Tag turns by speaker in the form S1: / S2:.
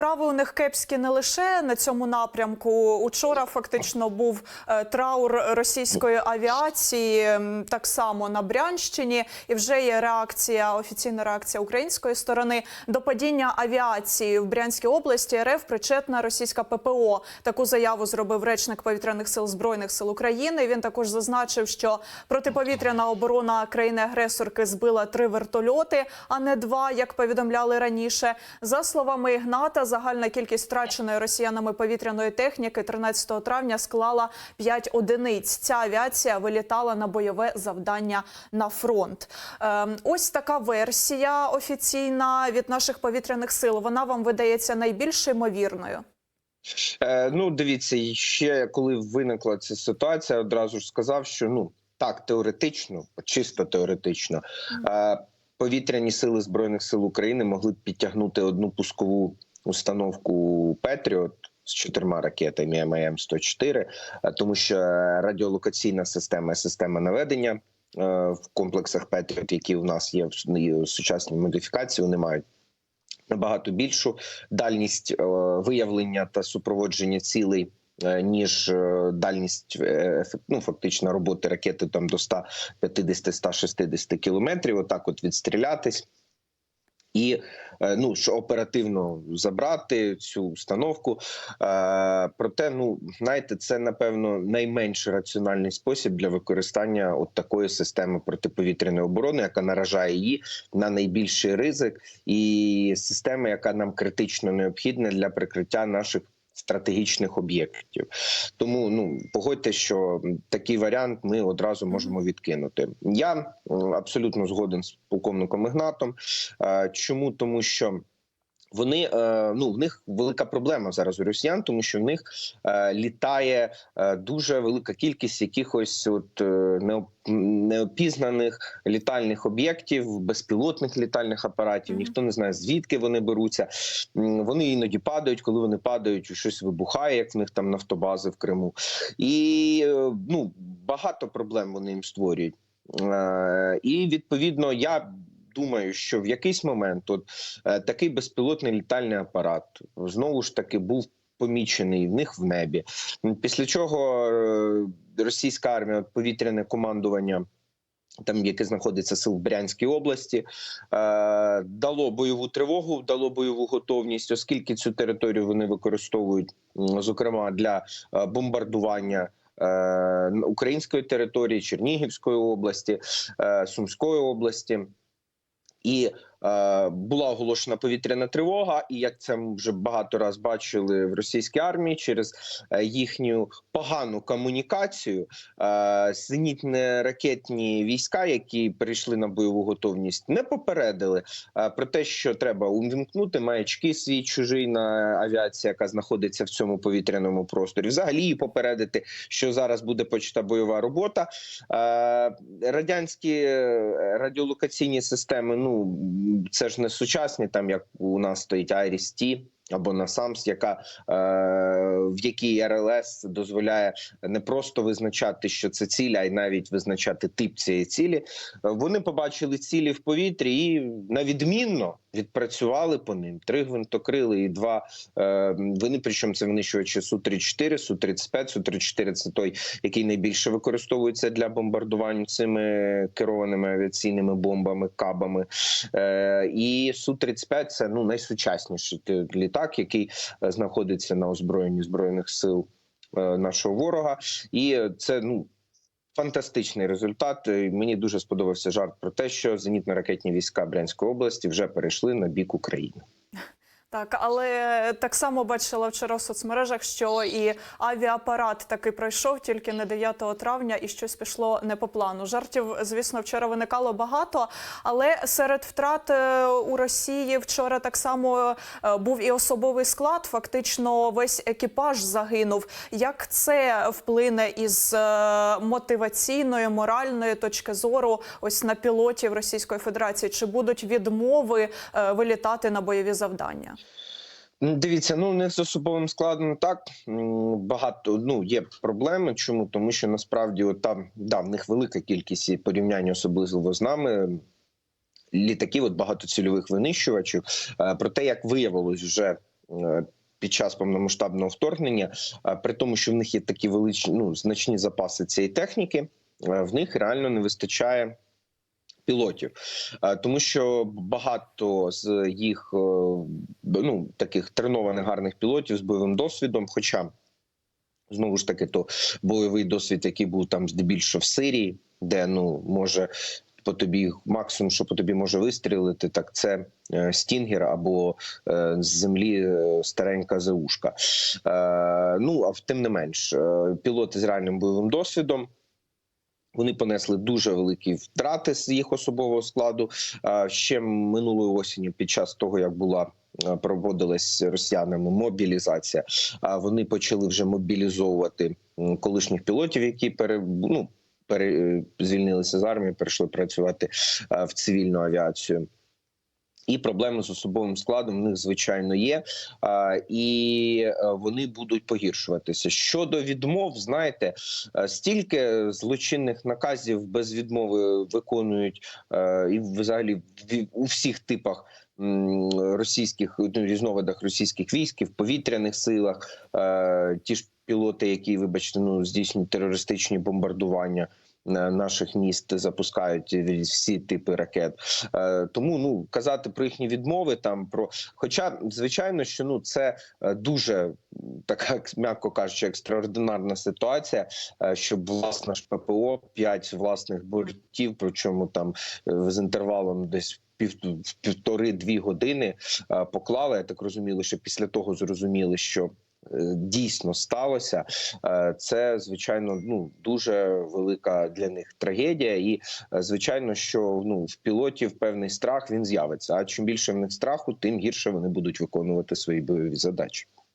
S1: Справи у них кепські не лише на цьому напрямку. Учора фактично був е, траур російської авіації, так само на Брянщині, і вже є реакція, офіційна реакція української сторони до падіння авіації в Брянській області. РФ причетна російська ППО. Таку заяву зробив речник повітряних сил збройних сил України. Він також зазначив, що протиповітряна оборона країни-агресорки збила три вертольоти, а не два, як повідомляли раніше. За словами Ігната, загальна кількість втраченої росіянами повітряної техніки 13 травня склала 5 одиниць. Ця авіація вилітала на бойове завдання на фронт. Ем, ось така версія офіційна від наших повітряних сил. Вона вам видається найбільш ймовірною.
S2: Е, ну, дивіться, ще коли виникла ця ситуація, одразу ж сказав, що ну так, теоретично, чисто теоретично, е, повітряні сили збройних сил України могли б підтягнути одну пускову установку Петріот. З чотирма ракетами ММ 104 е, тому що радіолокаційна система, система наведення е, в комплексах Петріот, які у нас є в сучасній модифікації, вони мають набагато більшу дальність е, виявлення та супроводження цілей. Ніж дальність ну, фактично роботи ракети там до 150-160 кілометрів, отак от відстрілятись, і е, ну що оперативно забрати цю установку. Е, Проте, ну знаєте, це напевно найменш раціональний спосіб для використання от такої системи протиповітряної оборони, яка наражає її на найбільший ризик, і система, яка нам критично необхідна для прикриття наших. Стратегічних об'єктів, тому ну погодьте, що такий варіант ми одразу можемо відкинути. Я абсолютно згоден з полковником Ігнатом. Е, Чому тому, що вони е, ну в них велика проблема зараз у росіян, тому що в них е, літає е, дуже велика кількість якихось от неопізнаних літальних об'єктів, безпілотних літальних апаратів. Ніхто не знає звідки вони беруться. Вони іноді падають, коли вони падають, щось вибухає, як в них там нафтобази в Криму, і ну багато проблем вони їм створюють. І відповідно я. Думаю, що в якийсь момент от е, такий безпілотний літальний апарат знову ж таки був помічений в них в небі. Після чого е, російська армія, повітряне командування. Там, яке знаходиться сил в Брянській області, е, дало бойову тривогу, дало бойову готовність, оскільки цю територію вони використовують, зокрема для бомбардування української території, Чернігівської області, Сумської області. І була оголошена повітряна тривога, і як це вже багато раз бачили в російській армії через е, їхню погану комунікацію, е, зенітно-ракетні війська, які перейшли на бойову готовність, не попередили е, про те, що треба увімкнути маячки свій чужий на авіації, яка знаходиться в цьому повітряному просторі. Взагалі її попередити, що зараз буде почата бойова робота. Е, радянські е, радіолокаційні системи, ну це ж не сучасні, там як у нас стоїть iris або NASAMS, яка е, в якій РЛС дозволяє не просто визначати, що це ціль, а й навіть визначати тип цієї цілі. Е, Вони побачили цілі в повітрі і на відмінно відпрацювали по ним. Три гвинтокрили і два е, вони, причому це винищувачі су 34 су 35 су 34 це той, який найбільше використовується для бомбардувань цими керованими авіаційними бомбами, кабами. Е, і су 35 це ну найсучасніший т- літак, який е, знаходиться на озброєнні збройних сил е, нашого ворога, і це ну. Фантастичний результат. Мені дуже сподобався жарт про те, що зенітно-ракетні війська Брянської області вже перейшли на бік України.
S1: Так, але так само бачила вчора в соцмережах, що і авіапарат таки пройшов тільки не 9 травня, і щось пішло не по плану. Жартів, звісно, вчора виникало багато, але серед втрат е, у Росії вчора так само е, був і особовий склад. Фактично, весь екіпаж загинув. Як це вплине із е, мотиваційної, моральної точки зору, ось на пілотів Російської Федерації? Чи будуть відмови вилітати на бойові завдання?
S2: Дивіться, ну них з особовим складом так багато ну є проблеми. Чому тому, що насправді от там да в них велика кількість і порівняння особливо з нами. Літаків, от багатоцільових винищувачів. Е, Проте, як виявилось, вже е, під час повномасштабного вторгнення, е, при тому, що в них є такі величні ну, значні запаси цієї техніки, в них реально не вистачає. Пілотів, Е, тому що багато з їх е, ну таких тренованих гарних пілотів з бойовим досвідом. Хоча знову ж таки, то бойовий досвід, який був там здебільшого в Сирії, де ну може по тобі максимум, що по тобі може вистрілити, так це е, стінгер або е, з землі е, старенька заушка. Е, ну а тим не менш, е, пілоти з реальним бойовим досвідом. Вони понесли дуже великі втрати з їх особового складу. Ще минулої осені, під час того, як була е, проводилась росіянами мобілізація, а вони почали вже мобілізовувати колишніх пілотів, які пере, ну, пере, е, звільнилися з армії, перейшли працювати е, в цивільну авіацію. І проблеми з особовим складом в них звичайно є, і е, вони будуть погіршуватися. Щодо відмов, знаєте, е, стільки злочинних наказів без відмови виконують е, і взагалі у всіх типах. Російських ну, різновидах російських військ, в повітряних силах, ті ж пілоти, які, вибачте, ну здійснюють терористичні бомбардування наших міст, запускають всі типи ракет. Е, тому ну казати про їхні відмови там про, хоча звичайно, що ну це е, дуже така, м'яко кажучи, екстраординарна ситуація, е, щоб власна ж ППО 5 власних бортів, причому там е, з інтервалом десь. Пів півтори-дві години е, поклали. Я так розуміли, що після того зрозуміли, що е, дійсно сталося. Е, Це звичайно ну дуже велика для них трагедія, і е, звичайно, що ну в пілотів певний страх він з'явиться. А чим більше в них страху, тим гірше вони будуть виконувати свої бойові задачі.